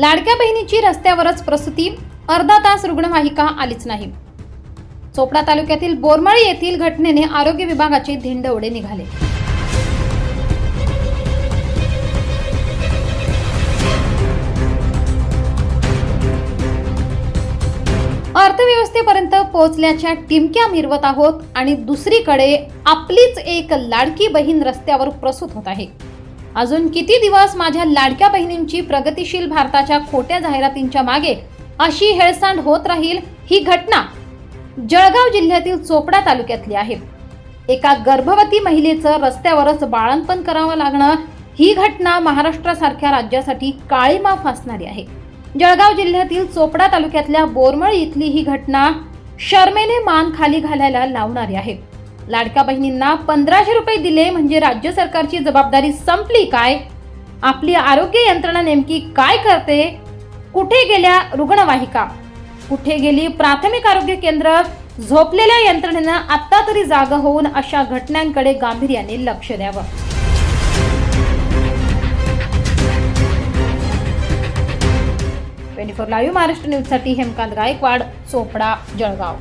लाडक्या बहिणीची रस्त्यावरच प्रसूती. अर्धा तास रुग्णवाहिका आलीच नाही. चोपडा तालुक्यातील बोरमाळी येथील घटनेने आरोग्य विभागाचे धिंडवडे निघाले. अर्थव्यवस्थेपर्यंत पोहोचल्याच्या टिमक्या मिरवत आहोत आणि दुसरीकडे आपलीच एक लाडकी बहीण रस्त्यावर प्रसूत होत आहे. अजून किती दिवस माझ्या लाडक्या बहिणींची प्रगतिशील भारताच्या खोट्या जाहिरातींच्या मागे अशी हेळसांड होत राहील ही घटना जळगाव जिल्ह्यातील चोपडा तालुक्यातली आहे. एका गर्भवती महिलेचं रस्त्यावरच बाळंतपण करावं लागणं ही घटना महाराष्ट्रासारख्या राज्यासाठी काळीमा फासणारी आहे. जळगाव जिल्ह्यातील चोपडा तालुक्यातल्या बोरमळी इथली ही घटना शर्मेने मान खाली घालायला लावणारी आहे. लाडक्या बहिणींना पंधराशे रुपये दिले म्हणजे राज्य सरकारची जबाबदारी संपली काय? आपली आरोग्य यंत्रणा नेमकी काय करते? कुठे गेल्या रुग्णवाहिका? कुठे गेली प्राथमिक आरोग्य केंद्र? झोपलेल्या यंत्रणेनं आत्ता तरी जागा होऊन अशा घटनांकडे गांभीर्याने लक्ष द्यावं. ट्वेंटी फोर लाईव्ह महाराष्ट्र न्यूजसाठी हेमकांत गायकवाड चोपडा जळगाव.